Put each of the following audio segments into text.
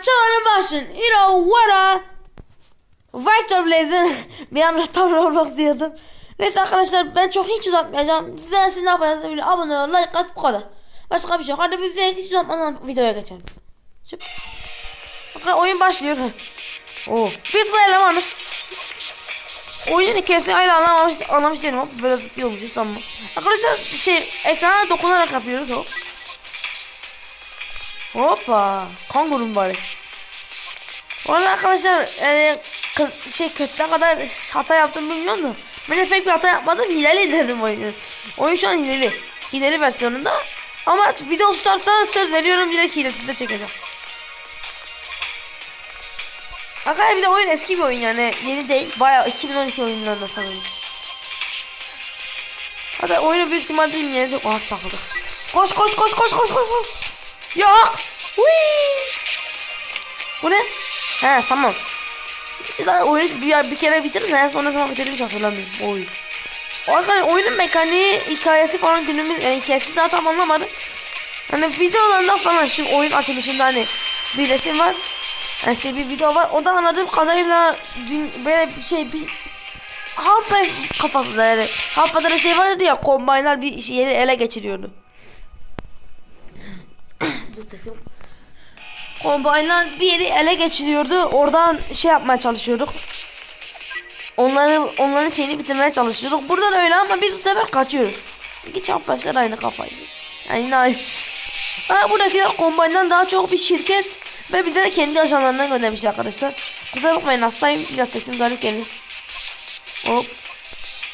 çağırın başın. Hero Wara. Victor Blaze'in bir anda tam Roblox diyordum. Neyse arkadaşlar ben çok hiç uzatmayacağım. Size siz ne yapacağınızı biliyorum. Abone olun, like at bu kadar. Başka bir şey yok. Hadi biz de hiç uzatmadan videoya geçelim. Çık. Bakın oyun başlıyor. Oo. Biz bu elemanız. Oyunun hikayesini hala anlamamış, anlamış değilim ama böyle zıplıyormuşuz ama. Arkadaşlar şey ekrana dokunarak yapıyoruz o. Hoppa. Kanguru mübarek. Valla arkadaşlar yani şey kötüne kadar hata yaptım bilmiyorum da. Ben de pek bir hata yapmadım. Hileli dedim oyunu. Oyun şu an hileli. Hileli versiyonunda. Ama video tutarsa söz veriyorum bir de hilesiz de çekeceğim. Arkadaşlar bir de oyun eski bir oyun yani yeni değil. Bayağı 2012 oyunlarında sanırım. Hatta oyunu büyük ihtimal bilmeyenler yok. Aha takıldı. Koş koş koş koş koş koş. Ya. Whee! Bu ne? He tamam. İşte daha oyunu bir, bir kere bitirdim. En son ne zaman bitirdim hiç hatırlamıyorum. O oyun. Arkadaşlar oyunun mekaniği, hikayesi falan günümüz yani hikayesi daha tam anlamadım. Hani videolarında falan şu oyun açılışında hani bir resim var. Yani şey bir video var. O da anladığım kadarıyla dün böyle bir şey bir Half-Life kafasında yani. Half-Life'da şey vardı ya kombaylar bir şey yeri ele geçiriyordu. Dur sesim. Kombaylar bir yeri ele geçiriyordu. Oradan şey yapmaya çalışıyorduk. Onları onların şeyini bitirmeye çalışıyorduk. Burada da öyle ama biz bu sefer kaçıyoruz. İki çaprazlar aynı kafayı. Yani yine aynı. Ha, buradakiler kombaydan daha çok bir şirket ve bize de kendi ajanlarından göndermiş arkadaşlar. Kusura bakmayın hastayım. Biraz sesim garip geliyor. Hop.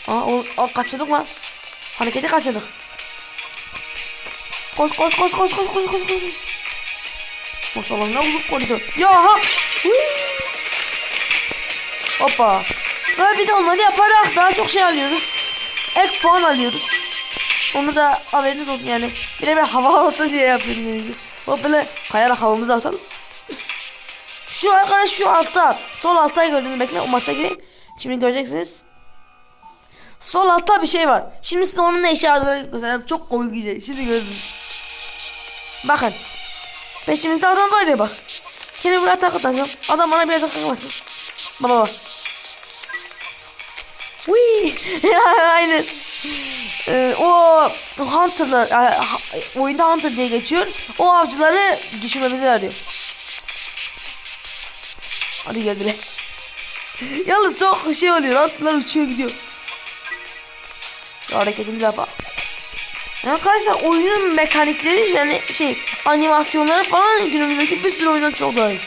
Aa, o, o, kaçırdık lan. Hareketi kaçırdık. Koş koş koş koş koş koş koş koş. Maşallah ne uzun koridor. Ya ha. Hoppa. Ve bir de onları yaparak daha çok şey alıyoruz. Ek puan alıyoruz. Onu da haberiniz olsun yani. Bir de bir hava olsun diye yapıyorum yani. Hop böyle kayarak havamızı atalım. Şu arkadaş şu altta. Sol altta gördüğünüz bekle o maça gireyim. Şimdi göreceksiniz. Sol altta bir şey var. Şimdi size onun ne işe yaradığını göstereyim. Çok komik bir şey. Şimdi görürsünüz. Bakın. Peşimizde adam var ya bak. Kendimi buraya takıt atacağım. Adam bana bile takılmasın. Baba bak. Wii. Aynen. Ee, o Hunter'lar yani, ha- oyunda Hunter diye geçiyor. O avcıları düşürmemizi arıyor. Hadi gel bile. Yalnız çok şey oluyor. Hunter'lar uçuyor gidiyor. Hareketimizi yapalım. Arkadaşlar oyunun mekanikleri yani şey animasyonları falan günümüzdeki bir sürü oyundan çok iyi.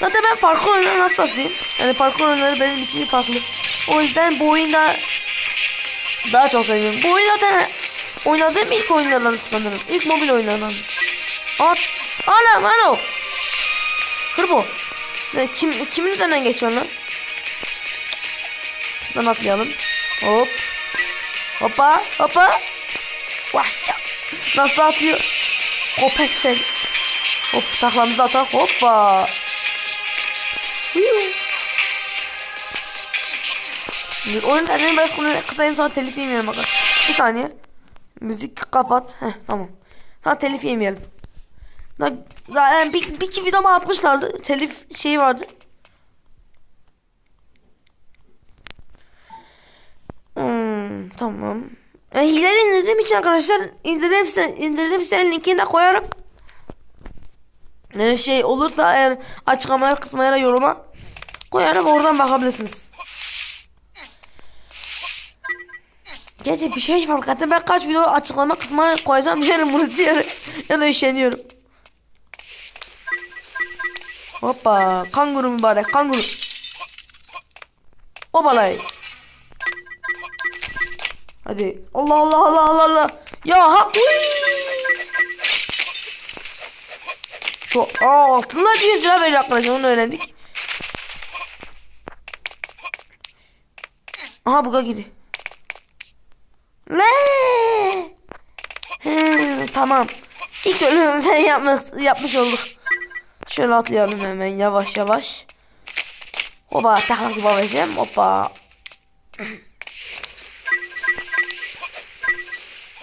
Zaten ben parkur oyunlarına hassasıyım. Yani parkur oyunları benim için farklı. O yüzden bu oyunda daha çok seviyorum. Bu oyun zaten oynadığım ilk oyunlardan sanırım. İlk mobil oyunlardan. At. Anam ano. Hırbo. Ne, kim, kimin üzerinden geçiyor lan? Şuradan atlayalım. Hop. Hoppa hoppa. Vahşa. Nasıl atlıyor? Köpek sen. Hop taklamızı atar. Hoppa. Şimdi oyun tercihini biraz konu- kısayım sonra telif yemeyelim bakın. Bir saniye. Müzik kapat. Heh tamam. Sonra telif yemeyelim. Daha, daha yani bir, bir iki videomu atmışlardı. Telif şeyi vardı. Hmm, tamam. E, hileli için arkadaşlar indirirse, indirirse linkini de koyarım. E, şey olursa eğer açıklamalar kısmına yoruma koyarım oradan bakabilirsiniz. Gerçi bir şey fark ettim ben kaç video açıklama kısmına koyacağım yarın bunu diye ya da üşeniyorum. Hoppa kanguru mübarek kanguru. Obalay. Hadi. Allah Allah Allah Allah Allah. Ya ha. Şu aa altınlar 100 lira veriyor arkadaşlar onu öğrendik. Aha buga gidi. Ne? Tamam. İlk ölümümüzü yapmış, yapmış olduk. Şöyle atlayalım hemen yavaş yavaş. Hopa takla gibi alacağım.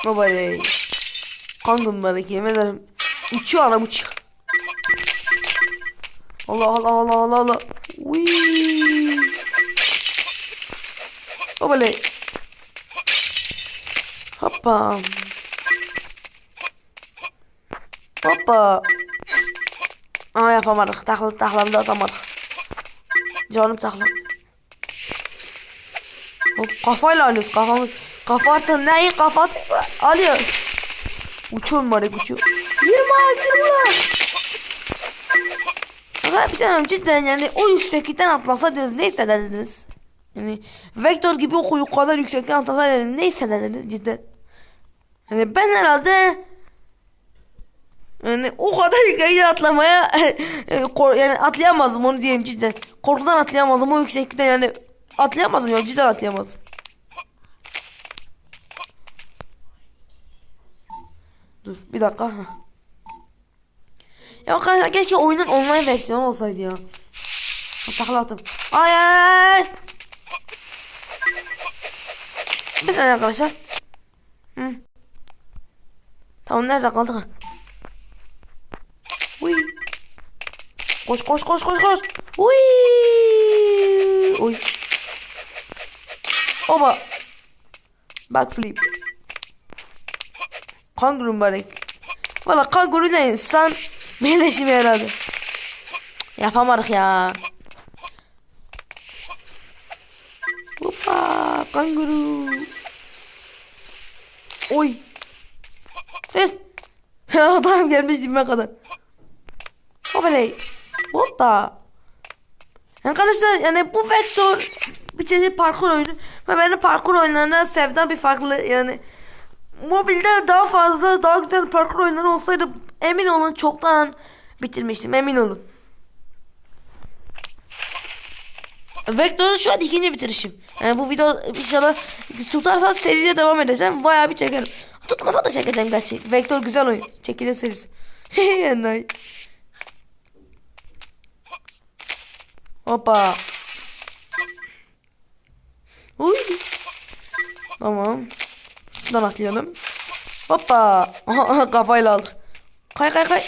Baba ey. Kandım bana yemin ederim. Uçuyor adam uçuyor. Allah Allah Allah Allah Allah. Wee. Hoppaley. Hoppa. Hoppa. Aa yapamadık. Takla taklamda atamadık. Canım takla. Hop, kafayla alıyoruz kafamız. Kafa atın neyi kafa atın alıyor. Uçuyorum bari uçuyor. Bir şey söyleyeyim, cidden yani o yükseklikten atlasaydınız ne hissederdiniz? Yani vektör gibi o kadar yüksekten atlasaydınız ne hissederdiniz cidden? Yani ben herhalde yani o kadar yüksekten atlamaya yani atlayamazdım onu diyeyim cidden. Korkudan atlayamazdım o yükseklikten yani atlayamazdım ya cidden atlayamazdım. Dur bir dakika. Ya arkadaşlar keşke oyunun online versiyonu olsaydı ya. Takla attım. Ay ay ay. Bir saniye arkadaşlar. Hı. Tamam nerede kaldık? Uy. Koş koş koş koş koş. Uy. Uy. Oba. Backflip. Kanguru mübarek. Valla kanguru ile insan birleşimi herhalde. Yapamadık ya. Hoppa kanguru. Oy. Yes. Adam gelmiş dibime kadar. Hoppaley. Hoppa. Arkadaşlar yani bu vektör bir çeşit parkur oyunu ve benim parkur oyunlarına sevdiğim bir farklı yani mobilde daha fazla daha güzel parkur oyunları olsaydı emin olun çoktan bitirmiştim emin olun. Vektör'ü şu an ikinci bitirişim. Yani bu video inşallah tutarsa seriye devam edeceğim. Bayağı bir çekerim. Tutmasa da çekeceğim gerçi. Vektör güzel oyun. Çekilir serisi. yani. Hoppa. Uy. Tamam. Şuradan atlayalım. Hoppa. Kafayla aldık. Kay kay kay.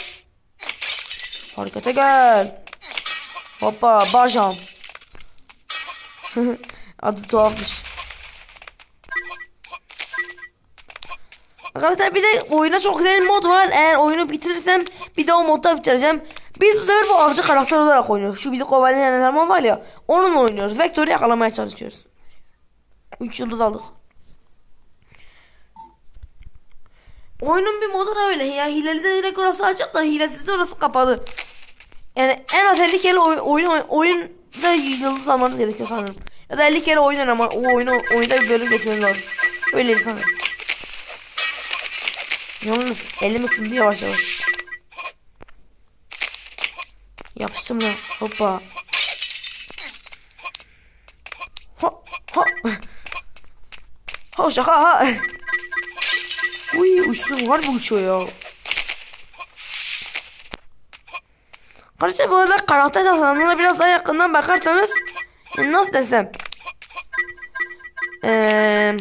Harekete gel. Hoppa bacağım. Adı tuhafmış. Arkadaşlar bir de oyuna çok güzel mod var. Eğer oyunu bitirirsem bir de o modda bitireceğim. Biz bu sefer bu avcı karakter olarak oynuyoruz. Şu bizi kovalayan eleman var ya. Onunla oynuyoruz. Vektörü yakalamaya çalışıyoruz. 3 yıldız aldık. Oyunun bir modu da öyle. Ya hileli de direkt orası açık da hilesiz de orası kapalı. Yani en az 50 kere oyun, oyun oyunda yıldız almanız gerekiyor sanırım. Ya da 50 kere oyun ama o oyunu oyunda bir bölüm geçmeniz lazım. Öyle sanırım. Yalnız elim ısındı yavaş yavaş. Yapıştım lan. Hoppa. Ho ho. Ho şaka ha. Uy uçtum var mı uçuyor ya. Kardeşler bu arada karakter tasarımına biraz daha yakından bakarsanız e, nasıl desem Eee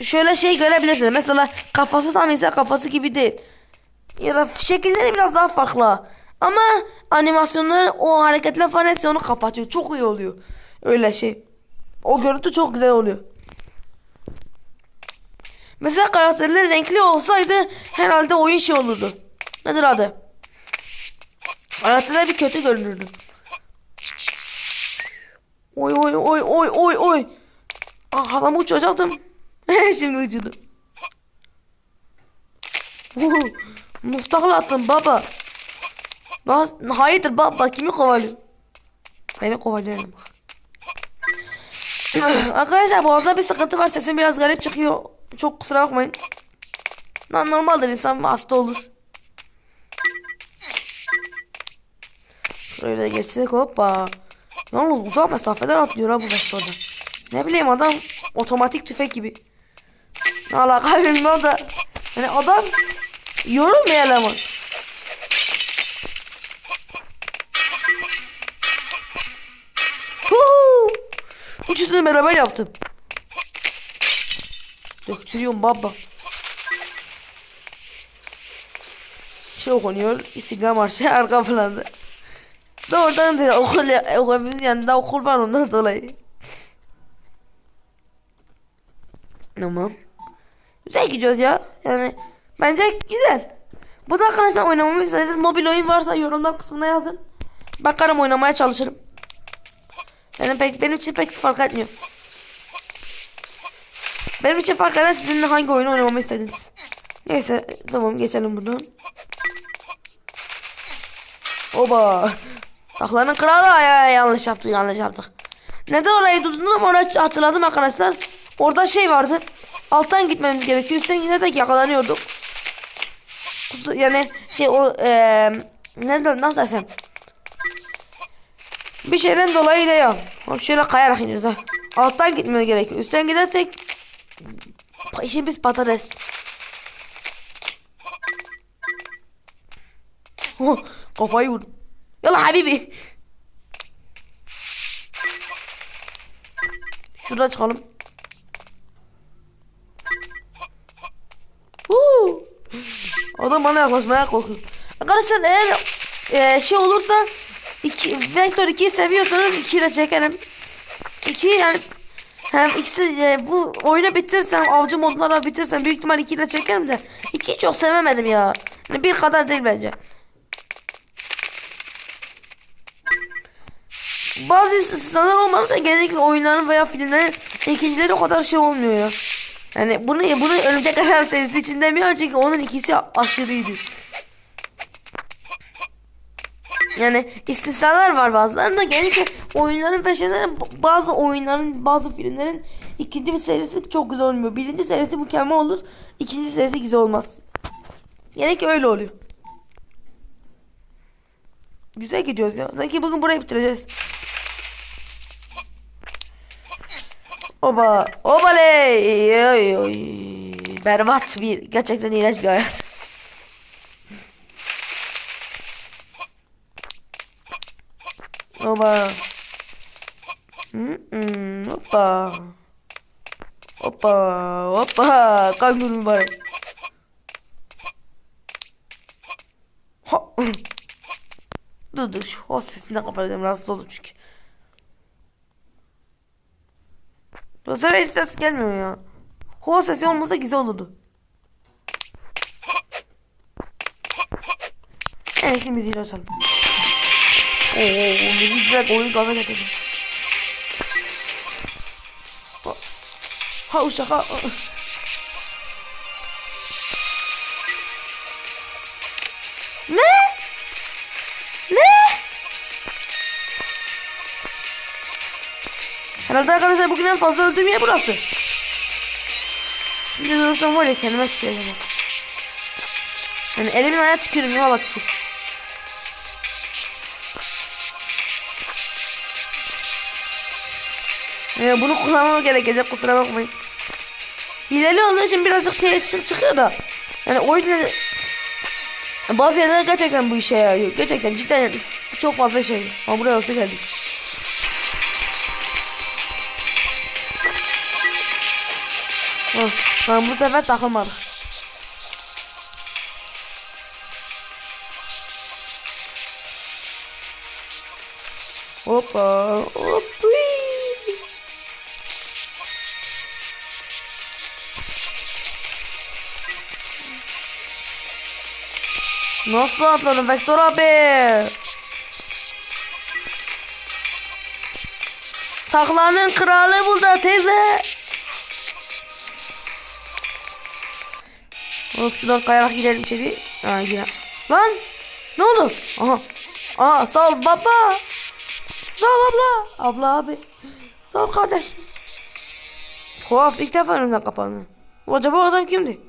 şöyle şey görebilirsiniz. Mesela kafası tam ise kafası gibi değil. Ya şekilleri biraz daha farklı. Ama animasyonları o hareketler falan hepsi onu kapatıyor. Çok iyi oluyor. Öyle şey. O görüntü çok güzel oluyor. Mesela karakterler renkli olsaydı herhalde oyun şey olurdu. Nedir adı? Karakterler bir kötü görünürdü. Oy oy oy oy oy oy. Ah havamı uçacaktım. Şimdi uçurdu. Mustakla attım baba. Bas, hayırdır baba kimi kovalıyor? Beni kovalıyor bak. Arkadaşlar bu arada bir sıkıntı var sesim biraz garip çıkıyor. Çok kusura bakmayın. Lan normaldir insan hasta olur. Şuraya da geçsek hoppa. Yalnız uzak mesafeden atlıyor ha bu vektörden. Ne bileyim adam otomatik tüfek gibi. Ne alaka bilmem da. Yani adam yorulmuyor eleman. Huhu! Üçüsünü beraber yaptım. Döktürüyorum baba. Şey okunuyor. İstiklal Marşı arka planda. Doğrudan da okul, okulumuzun yanında okul var ondan dolayı. Tamam. Güzel gidiyoruz ya. Yani bence güzel. Bu da arkadaşlar oynamamı isteriz. Mobil oyun varsa yorumlar kısmına yazın. Bakarım oynamaya çalışırım. Yani pek benim için pek fark etmiyor. Benim için fark eden sizin hangi oyunu oynamamı istediniz. Neyse tamam geçelim buradan. Oba. Taklanın kralı ya yanlış yaptık yanlış yaptık. Neden orayı durdurdum orayı hatırladım arkadaşlar. Orada şey vardı. Alttan gitmemiz gerekiyor. Üstten gidersek yakalanıyorduk. Yani şey o eee nereden nasıl desem. Bir şeyden dolayı da ya. Şöyle kayarak iniyoruz. Alttan gitmemiz gerekiyor. Üstten gidersek işimiz patates. Oh, kafayı vurdum. Yalla habibi. Şuradan çıkalım. Huu. Adam bana yaklaşmaya korkuyor. Arkadaşlar eğer e, şey olursa iki, Vector 2'yi seviyorsanız 2 ile çekerim. 2 yani hem ikisi e, bu oyunu bitirsem avcı modlarla bitirsem büyük ihtimal 2 ile çekerim de 2'yi çok sevemedim ya. Yani bir kadar değil bence. Bazı istisnalar olmazsa genellikle oyunların veya filmlerin ikincileri o kadar şey olmuyor ya. Yani bunu bunu Örümcek Adam serisi için demiyor çünkü onun ikisi aşırıydı. Yani istisnalar var bazılarında genellikle oyunların şeylerin bazı oyunların bazı filmlerin ikinci bir serisi çok güzel olmuyor. Birinci serisi mükemmel olur. ikinci serisi güzel olmaz. Genellikle öyle oluyor. Güzel gidiyoruz ya. Sanki bugün burayı bitireceğiz. Oba. Obaley. Berbat bir. Gerçekten iğrenç bir hayat. Hmm, hoppa. Hoppa. Hoppa. Kanguru mübarek. Dur dur şu host sesini kapatacağım rahatsız oldum çünkü. Sefer hiç ses gelmiyor ya. Host sesi olmasa güzel olurdu. Evet şimdi müziği açalım. Oo müzik direkt oyun gaza getirdi. Ha- uşak ha. Ne? Ne? Herhalde arkadaşlar bugün en fazla öldüğüm yer burası. Şimdi ölürsem var ya kendime tüküreceğim. Yani elimin ayağına tükürüm valla tükür. Ee, bunu kullanmam gerekecek kusura bakmayın. Hileli olduğu için birazcık şey çık çıkıyor da. Yani o yüzden bazı yerlerde gerçekten bu işe yarıyor. Gerçekten cidden çok fazla şey. Ama buraya olsa geldik. Hah, Ben bu sefer takılmadım. Hoppa. Hoppi. Nasıl atlarım Vektör abi? Taklanın kralı burada teyze. Hop şuradan kayarak girelim içeri. Ha girelim. Lan ne oldu? Aha. Aa sağ ol baba. Sağ ol abla. Abla abi. Sağ ol kardeşim. Tuhaf ilk defa önümden kapandı. Acaba adam kimdi?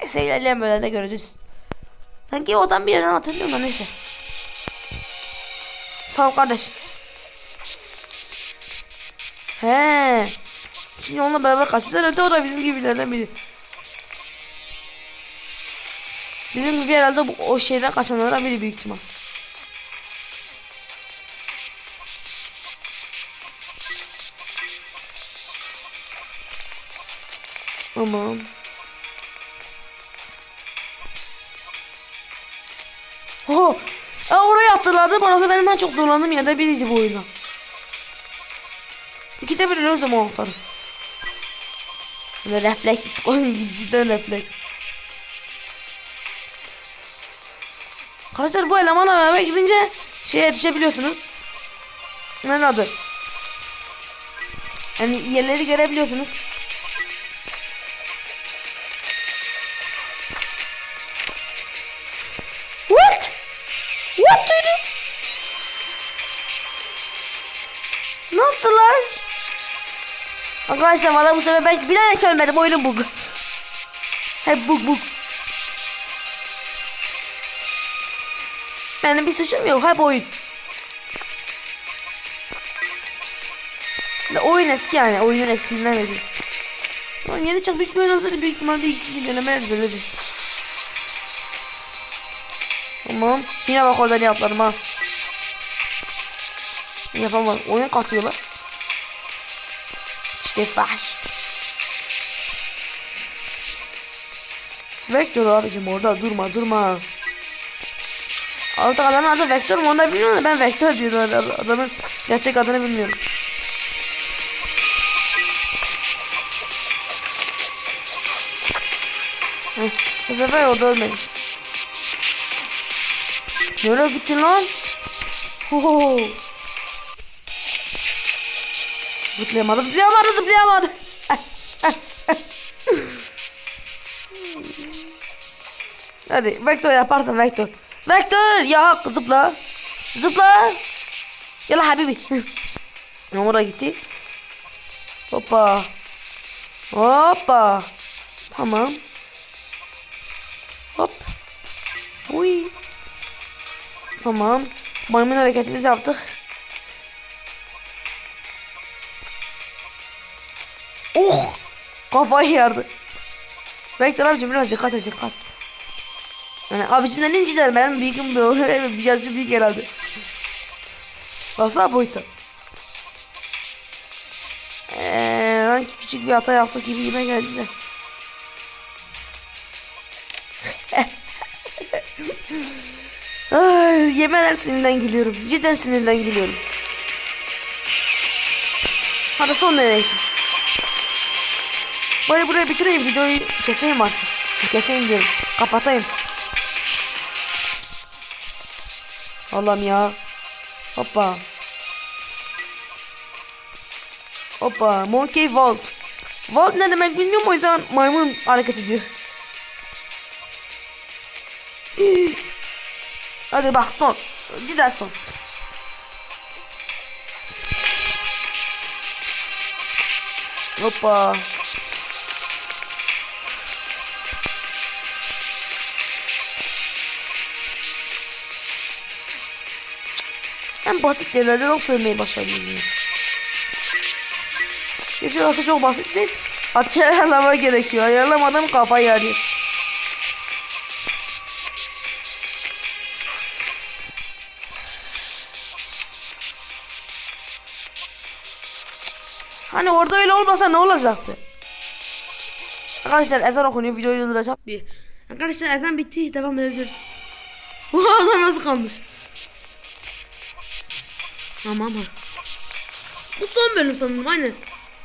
Neyse ilerleyen bölümde göreceğiz. Sanki o adam bir yerden hatırlıyorum da neyse. Sağ kardeş. He. Şimdi onunla beraber kaçıyorlar. Öte o da bizim gibilerden biri. Bizim gibi herhalde bu, o şeyden kaçanlardan biri büyük ihtimal. Tamam. Hatırladım. Orası benim en çok zorlandığım yerde biriydi bu oyunda. İkide bir ölürdüm o noktada. Böyle refleks. Oy cidden refleks. Arkadaşlar bu elemanla beraber gidince şeye yetişebiliyorsunuz. Ne adı? Yani yerleri görebiliyorsunuz. Arkadaşlar bana bu sefer ben bilerek ölmedim oyunun bug. Hep bug bug. Benim bir suçum yok hep oyun. Ve oyun eski yani oyunun eskinden beri. Lan yeni çok büyük bir oyun olsaydı büyük ihtimalle ilk denemeler düzelirdi. Tamam. Yine bak orada ne yaplarım ha. Yapamam. Oyun kasıyorlar. İşte faş. Vektör abicim orada durma durma. Artık adamın adı Vektör mü onu da bilmiyorum ben Vektör diyorum adam- adamın gerçek adını bilmiyorum. Heh, bu sefer orada ölmedim. Nereye gittin lan? Ho. Zıplayamadı, zıplayamadı, zıplayamadı. Hadi vektör yaparsın vektör. Vektör ya zıpla. Zıpla. Yala habibi. Numara gitti. Hoppa. Hoppa. Tamam. Hop. Uy. Tamam. Maymun hareketimizi yaptık. Oh! Kafayı yardı. Vektör abicim biraz dikkat et dikkat. Yani abicim dedim cidden benim de o. bir yaşı büyük herhalde. Baksana boyuta. Eee sanki küçük bir hata yaptık gibi yine geldi de. Ay, yemeden sinirden gülüyorum. Cidden sinirden gülüyorum. Hadi son deneyişim. Bari buraya bitireyim videoyu keseyim artık. Keseyim diyorum. Kapatayım. Allah'ım ya. Hoppa. Hoppa. Monkey Vault. Vault ne demek bilmiyorum o yüzden maymun hareket ediyor. Hadi bak son. Cidden son. Hoppa. En basit yerlerde nasıl söylemeyi başarıyorum. Geçen hafta çok basit değil. Açı ayarlama gerekiyor. Ayarlamadım kafayı yarıyor. Hani orada öyle olmasa ne olacaktı? Arkadaşlar ezan okunuyor videoyu durduracağım bir. Arkadaşlar ezan bitti devam edebiliriz. Bu adam nasıl kalmış? Tamam ha. Bu son bölüm sanırım aynen.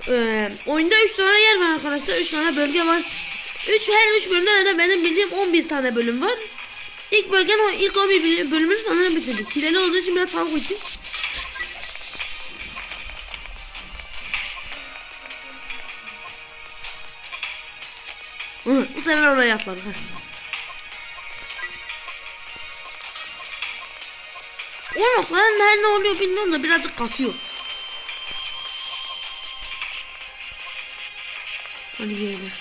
Ee, oyunda 3 tane yer var arkadaşlar. 3 tane bölge var. 3 her 3 bölümde de benim bildiğim 11 tane bölüm var. İlk bölgenin ilk 11 bölümünü sanırım bitirdik. Hileli olduğu için biraz bitti. Hı, bu sefer oraya atladı. Heh. O noktadan nerede oluyor bilmiyorum da birazcık kasıyor. Hadi gelelim.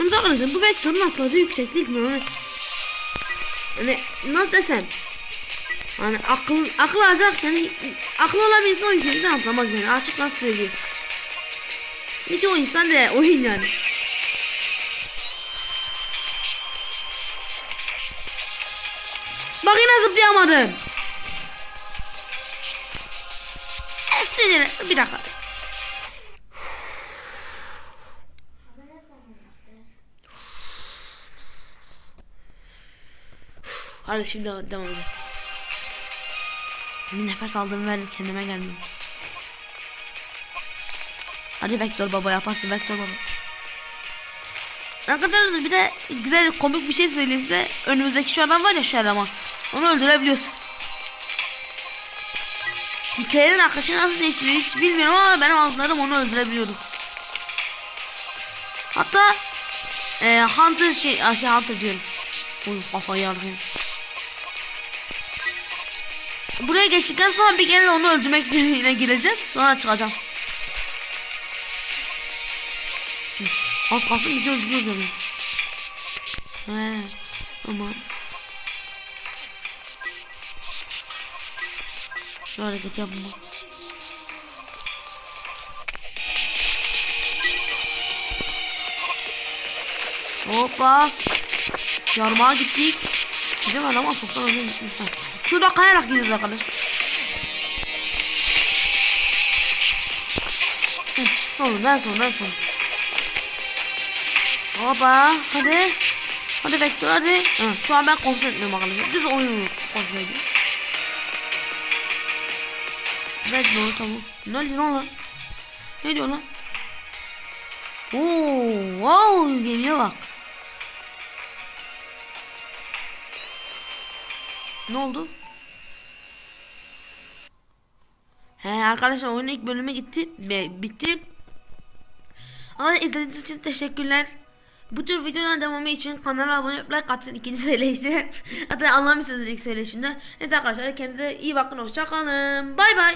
Onu da arkadaşlar bu vektörün atladığı yükseklik mi? Hani, hani nasıl desem? Hani akıl akıl alacak yani akıl olan insan o yükseklikten atlamaz yani açık nasıl söyleyeyim. Hiç o insan da oyun yani. Eh, sinir. Bir dakika. Hadi şimdi devam edelim. Bir nefes aldım ver kendime geldim. Hadi vektör baba yaparsın vektör baba. Arkadaşlar bir de güzel komik bir şey söyleyeyim size. Önümüzdeki şu adam var ya şu eleman. Onu öldürebiliyorsun. Hikayenin akışı nasıl değişiyor hiç bilmiyorum ama benim anladım onu öldürebiliyorum. Hatta e, Hunter şey, ah, şey Hunter diyorum. Uy kafayı yardım. Buraya geçtikten sonra bir kere onu öldürmek için yine gireceğim. Sonra çıkacağım. Az kalsın bizi öldürüyor zaten. He. Aman. Şu hareket yapma. Hoppa. Yarmağa gittik. Bizim adam çoktan önce gitmiş. Şurada kayarak gidiyoruz arkadaşlar. Hı, Oğlum ben sonra ben sonra. Hoppa hadi. Hadi vektör hadi. Ha, şu an ben kontrol etmiyorum arkadaşlar. Düz oyunu kontrol ediyorum. Evet doğru tamam. Ne diyor lan? Ne diyor lan? Oo, wow, gemiye bak. Ne oldu? He arkadaşlar oyunun ilk bölümü gitti. Be, bitti. Arkadaşlar izlediğiniz için teşekkürler. Bu tür videoların devamı için kanala abone olup like atın ikinci söyleyişi. Hatta anlamışsınız ilk söyleyişimde. Evet arkadaşlar kendinize iyi bakın hoşçakalın. Bay bay.